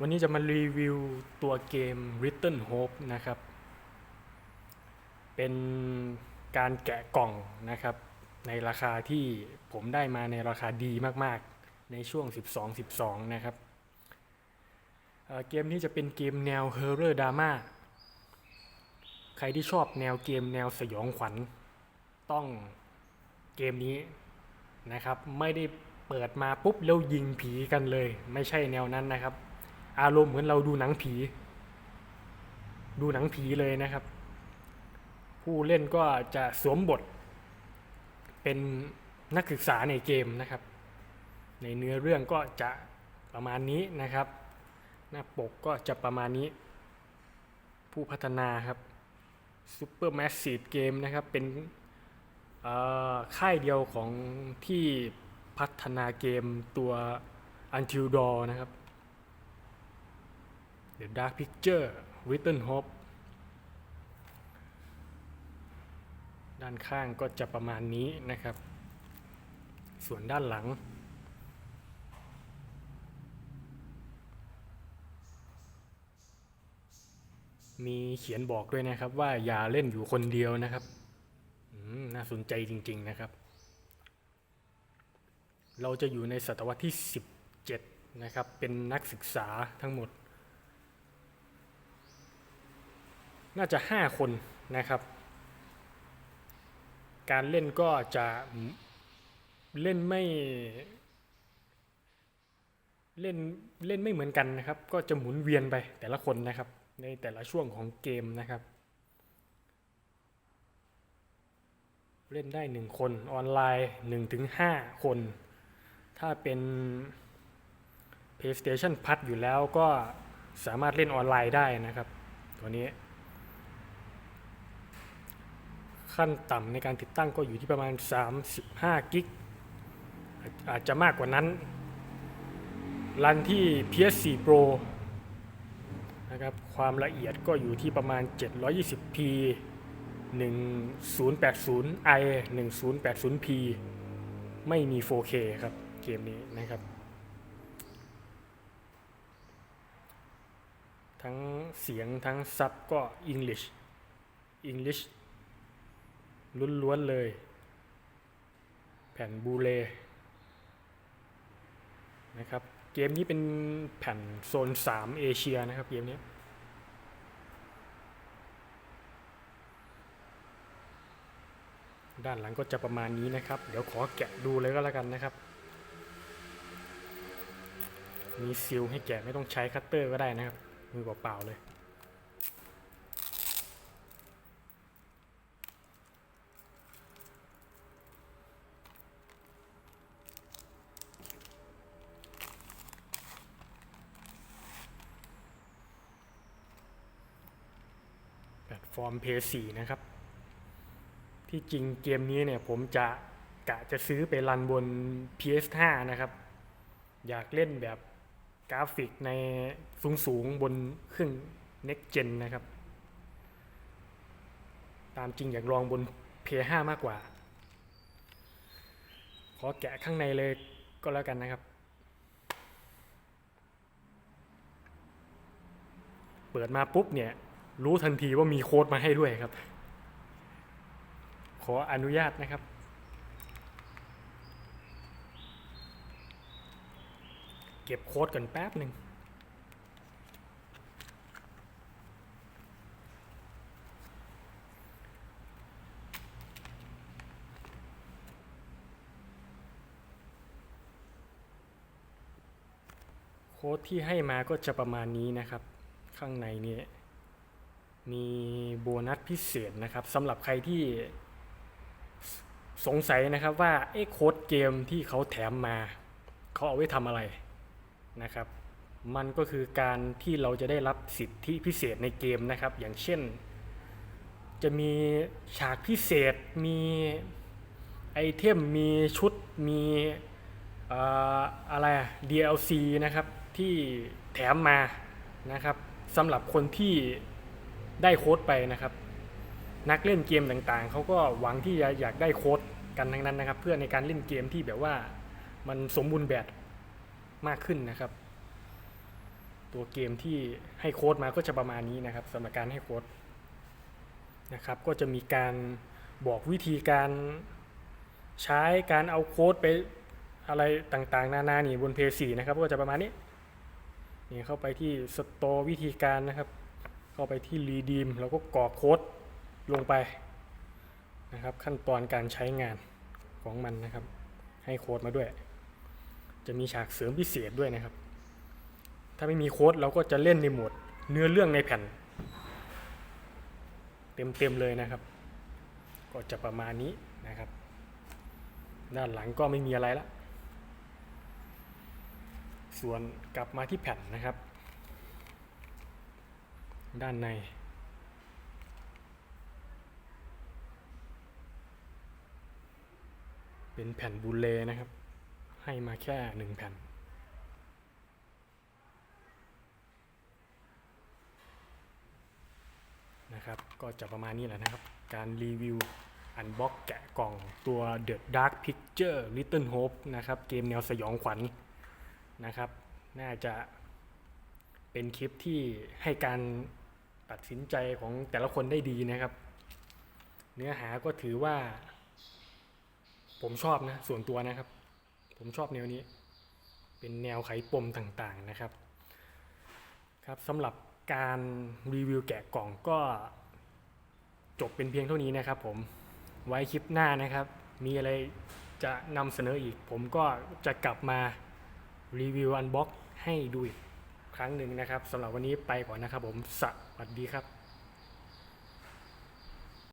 วันนี้จะมารีวิวตัวเกม Little Hope นะครับ เป็นการแกะกล่องนะครับ ในราคาที่ผมได้มาในราคาดีมากๆ ในช่วง 12-12 นะครับเอ่อเกมนี้จะเป็นเกมแนว Horror Drama ใครที่ชอบแนวเกมแนวสยองขวัญ ต้องเกมนี้นะครับ ไม่ได้เปิดมาปุ๊บแล้วยิงผีกันเลย ไม่ใช่แนวนั้นนะครับ อารมณ์เหมือนเราดูหนังผี ดูหนังผีเลยนะครับ ผู้เล่นก็จะสวมบท เป็นนักศึกษาในเกมนะครับ ในเนื้อเรื่องก็จะประมาณนี้นะครับ หน้าปกก็จะประมาณนี้ ผู้พัฒนาครับ Super Massive Game นะครับเป็นค่ายเดียวของที่พัฒนาเกมตัว Until Dawn นะครับ The Dark Picture Written Hope ด้านข้างก็จะประมาณนี้นะครับ ส่วนด้านหลัง มีเขียนบอกด้วยนะครับว่าอย่าเล่นอยู่คนเดียวนะครับน่าสนใจจริง ๆนะครับ เราจะอยู่ในศตวรรษที่ 17 นะครับ เป็นนักศึกษาทั้งหมด น่าจะ 5 คนนะครับ การเล่นก็จะเล่นไม่เล่นเล่นไม่เหมือนกันนะครับ ก็จะหมุนเวียนไปแต่ละคนนะครับ ในแต่ละช่วงของเกมนะครับ เล่นได้ 1 คนออนไลน์1-5 คน ถ้าเป็น PlayStation พัดอยู่แล้วก็สามารถเล่นออนไลน์ได้นะครับ ตัวนี้ ขั้นต่ำในการติดตั้งก็อยู่ที่ประมาณ 35 กิกอาจอาจจะมากกว่านั้น รันที่ PS4 Pro นะครับความละเอียดก็อยู่ที่ประมาณ 720p 1080i 1080p ไม่มี 4K ครับ เกมนี้นะครับ ทั้งเสียงทั้งซับก็ English English ล้วนๆเลย แผ่นบูเลนะครับ เกมนี้เป็นแผ่นโซน 3 เอเชียนะครับ เกมนี้ด้านหลังก็จะประมาณนี้นะครับ เดี๋ยวขอแกะดูเลยก็แล้วกันนะครับ มีซิลให้แกะไม่ต้องใช้คัตเตอร์ก็ได้นะครับ มือเปล่าๆเลย ฟอร์ม PS4 นะครับ ที่จริงเกมนี้เนี่ยผมจะกะจะซื้อไปรันบน PS5 นะครับ อยากเล่นแบบกราฟิกในสูงๆ บนเครื่อง Next Gen นะครับ ตามจริงอยากลองบน PS5 มากกว่า ขอแกะข้างในเลยก็แล้วกันนะครับ เปิดมาปุ๊บเนี่ย รู้ทันทีว่ามีโค้ดมาให้ด้วยครับ ขออนุญาตนะครับ เก็บโค้ดกันแป๊บหนึ่งโค้ดที่ให้มาก็จะประมาณนี้นะครับ ข้างในนี้ มีโบนัสพิเศษนะครับสำหรับใครที่สงสัยนะครับว่าเอ๊ะโค้ดเกมที่เขาแถมมา เขาเอาไว้ทำอะไรนะครับ มันก็คือการที่เราจะได้รับสิทธิพิเศษในเกมนะครับ อย่างเช่น จะมีฉากพิเศษมีไอเทมมีชุดมีอะไร DLC นะครับที่แถมมานะครับสำหรับคนที่ ได้โค้ดไปนะครับ นักเล่นเกมต่างๆ เขาก็หวังที่จะอยากได้โค้ดกันทั้งนั้นนะครับ เพื่อในการเล่นเกมที่แบบว่ามันสมบูรณ์แบบมากขึ้นนะครับ ตัวเกมที่ให้โค้ดมาก็จะประมาณนี้นะครับสำหรับการให้โค้ดนะครับ ก็จะมีการบอกวิธีการใช้การเอาโค้ดไปอะไรต่างๆ นานานี่บนเพย์สีนะครับ ก็จะประมาณนี้นี่เข้าไปที่สโตร์วิธีการนะครับ เข้าไปที่รีดีมแล้วก็กรอกโค้ดลงไปนะครับ ขั้นตอนการใช้งานของมันนะครับ ให้โค้ดมาด้วย จะมีฉากเสริมพิเศษด้วยนะครับ ถ้าไม่มีโค้ดเราก็จะเล่นในโหมดเนื้อเรื่องในแผ่น เต็มๆเลยนะครับ ก็จะประมาณนี้นะครับ ด้านหลังก็ไม่มีอะไรละส่วนกลับมาที่แผ่นนะครับ ด้านใน เป็นแผ่นบูเลนะครับ ให้มาแค่หนึ่งแผ่น นะครับ ก็จะประมาณนี้แหละนะครับ การรีวิวอันบ็อกแกะกล่องตัว The Dark Picture Little Hope นะครับ เกมแนวสยองขวัญนะครับ น่าจะเป็นคลิปที่ให้การ ตัดสินใจของแต่ละคนได้ดีนะครับ เนื้อหาก็ถือว่า ผมชอบนะส่วนตัวนะครับ ผมชอบแนวนี้ เป็นแนวไขปมต่างๆนะครับ ครับสำหรับการรีวิวแกะกล่องก็จบเป็นเพียงเท่านี้นะครับ ผมไว้คลิปหน้านะครับ มีอะไรจะนำเสนออีก ผมก็จะกลับมารีวิวอันบ็อกให้ดูอีก ครั้งหนึ่งนะครับสำหรับวันนี้ไปก่อนนะครับผมสวัสดีครับ